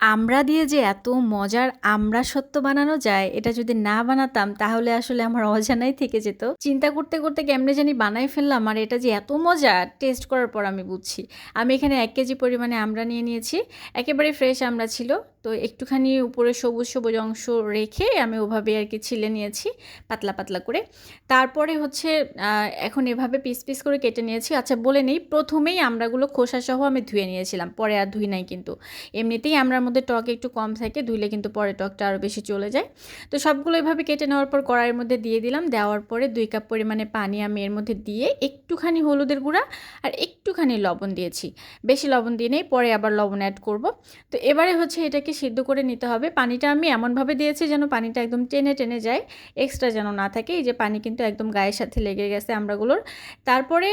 আমড়া দিয়ে যে এত মজার আমড়া সত্য বানানো যায়, এটা যদি না বানাতাম, তাহলে আসলে আমার অজানাই থেকে যেত। চিন্তা করতে করতে কেমনে জানি বানাই ফেললাম, আর এটা যে এত মজা টেস্ট করার পর আমি বুঝছি। আমি এখানে এক কেজি পরিমাণে আমড়া নিয়ে নিয়েছি। একেবারে ফ্রেশ আমরা ছিল, তো একটুখানি উপরে সবুজ সবুজ অংশ রেখে আমি ওভাবে আর কি ছিলে নিয়েছি, পাতলা পাতলা করে। তারপরে হচ্ছে এখন এভাবে পিস পিস করে কেটে নিয়েছি। আচ্ছা বলে নেই, প্রথমেই আমরাগুলো খোসা সহ আমি ধুয়ে নিয়েছিলাম, পরে আর ধুই নাই কিন্তু। এমনিতেই আমরার মধ্যে টক একটু কম থাকে, ধুইলে কিন্তু পরে টকটা আরও বেশি চলে যায়। তো সবগুলো এভাবে কেটে নেওয়ার পর কড়াইয়ের মধ্যে দিয়ে দিলাম। দেওয়ার পরে দুই কাপ পরিমাণে পানি আমি এর মধ্যে দিয়ে একটুখানি হলুদের গুঁড়া আর একটুখানি লবণ দিয়েছি। বেশি লবণ দিয়ে নেই, পরে আবার লবণ অ্যাড করব। তো এবারে হচ্ছে এটাকে সিদ্ধ করে নিতে হবে। পানিটা আমি এমনভাবে দিয়েছি যেন পানিটা একদম টেনে টেনে যায় এক্সট্রা যেন না থাকে। এই যে পানি কিন্তু একদম গায়ের সাথে লেগে গেছে আমরাগুলোর। তারপরে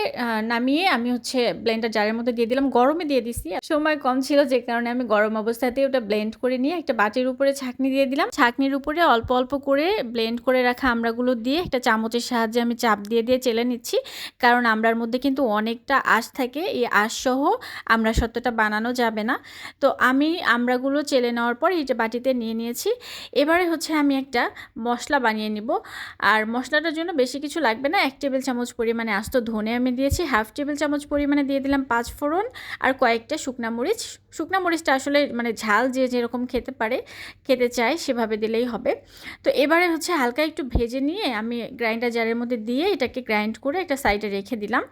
নামিয়ে আমি হচ্ছে ব্লেন্ডার জারের মধ্যে দিয়ে দিলাম। গরমে দিয়ে দিছি। সময় কম ছিল যে কারণে আমি গরম অবস্থাতেই ওটা ব্লেন্ড করে নিয়ে একটা বাটির উপরে ছাঁকনি দিয়ে দিলাম। ছাঁকনির উপরে অল্প অল্প করে ব্লেন্ড করে রাখা আমড়াগুলো দিয়ে একটা চামচের সাহায্যে আমি চাপ দিয়ে দিয়ে চেলে নিচ্ছি। কারণ আমড়ার মধ্যে কিন্তু অনেকটা আঁশ থাকে, এই আঁশ সহ আমরা সত্যটা বানানো যাবে না। তো আমি আমড়াগুলো চেলে নেওয়ার পর এই যে বাটিতে নিয়ে নিয়েছি। এবারে হচ্ছে আমি একটা মশলা বানিয়ে নিব। আর মশলাটার জন্য বেশি কিছু লাগবে না। এক টেবিল চামচ পরিমাণে আস্ত ধনে আমি দিয়েছি, হাফ টেবিল চামচ পরিমাণে দিয়ে দিলাম পাঁচ ফোড়ন আর কয়েকটা শুকনা মরিচ। শুকনা মরিচটা আসলে মানে ঝাল যে যেরকম খেতে পারে, খেতে চায় সেভাবে দিলেই হবে। তো এবারে হচ্ছে হালকা একটু ভেজে নিয়ে আমি গ্রাইন্ডার জারের মধ্যে দিয়ে এটাকে গ্রাইন্ড করে একটা সাইডে রেখে দিলাম।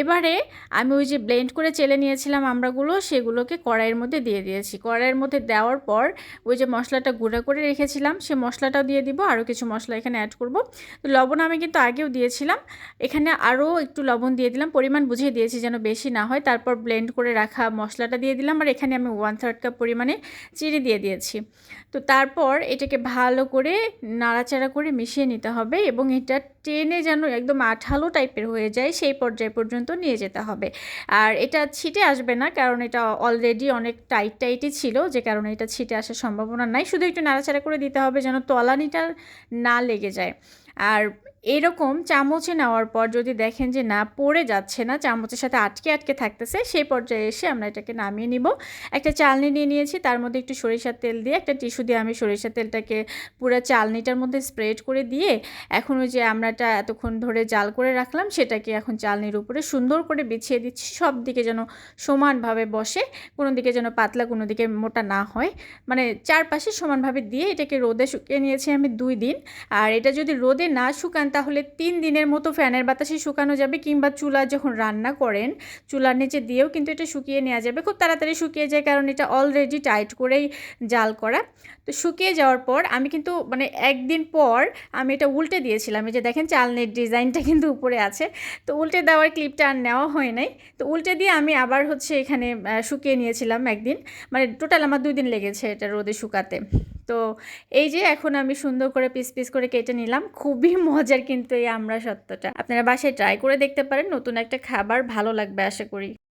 এবারে আমি ওই যে ব্লেন্ড করে চেলে নিয়েছিলাম আমরাগুলো সেগুলোকে কড়াইয়ের মধ্যে দিয়ে দিয়েছি। কড়াইয়ের মধ্যে দেওয়ার পর ওই যে মশলাটা গুঁড়া করে রেখেছিলাম, সে মশলাটাও দিয়ে দিব, আরও কিছু মশলা এখানে অ্যাড করব। তো লবণ আমি কিন্তু আগেও দিয়েছিলাম, এখানে আরও একটু লবণ দিয়ে দিলাম, পরিমাণ বুঝিয়ে দিয়েছি যেন বেশি না হয়। তারপর ব্লেন্ড করে রাখা মশলাটা দিয়ে দিলাম, আর এখানে আমি ওয়ান থার্ড কাপ পরিমাণে চিনি দিয়ে দিয়েছি। তো তারপর এটাকে ভালো করে নাড়াচাড়া করে মিশিয়ে নিতে হবে এবং এটা টেনে যেন একদম আঠালো টাইপের হয়ে যায় সেই পর্যায় পর্যন্ত নিয়ে যেতে হবে। আর এটা ছিটে আসবে না, কারণ এটা অলরেডি অনেক টাইট টাইটই ছিল, যে কারণে এটা ছিটে আসার সম্ভাবনা নাই। শুধু একটু নাড়াচাড়া করে দিতে হবে যেন তলানিটা না লেগে যায়। আর এরকম চামচে নেওয়ার পর যদি দেখেন যে না, পড়ে যাচ্ছে না, চামচের সাথে আটকে আটকে থাকতেছে, সেই পর্যায়ে এসে আমরা এটাকে নামিয়ে নিব। একটা চালনি নিয়ে নিয়েছি, তার মধ্যে একটু সরিষার তেল দিয়ে, একটা টিস্যু দিয়ে আমি সরিষার তেলটাকে পুরো চালনিটার মধ্যে স্প্রেড করে দিয়ে, এখন ওই যে আমরাটা এতক্ষণ ধরে জাল করে রাখলাম, সেটাকে এখন চালনির উপরে সুন্দর করে বিছিয়ে দিচ্ছি। সব দিকে যেন সমানভাবে বসে, কোনো দিকে যেন পাতলা, কোনো দিকে মোটা না হয়। মানে চারপাশে সমানভাবে দিয়ে এটাকে রোদে শুকিয়ে নিয়েছি আমি দুই দিন। আর এটা যদি রোদে না শুকান তাহলে তিন দিনের মতো ফ্যানের বাতাসে শুকানো যাবে কিংবা চুলা যখন রান্না করেন, চুলার নিচে দিয়েও কিন্তু এটা শুকিয়ে নেওয়া যাবে। খুব তাড়াতাড়ি শুকিয়ে যায় কারণ এটা অলরেডি টাইট করেই জাল করা। তো শুকিয়ে যাওয়ার পর আমি কিন্তু মানে একদিন পর আমি এটা উল্টে দিয়েছিলাম। এই যে দেখেন চালনির ডিজাইনটা কিন্তু উপরে আছে। তো উল্টে দেওয়ার ক্লিপটা আর নেওয়া হয় নাই। তো উল্টে দিয়ে আমি আবার হচ্ছে এখানে শুকিয়ে নিয়েছিলাম একদিন। মানে টোটাল আমার দুই দিন লেগেছে এটা রোদে শুকাতে। তো এই যে এখন আমি সুন্দর করে পিস পিস করে কেটে নিলাম, খুবই মজার কিন্তু এই আমরা সত্যটা আপনারা বাসায় ট্রাই করে দেখতে পারেন, নতুন একটা খাবার ভালো লাগবে আশা করি।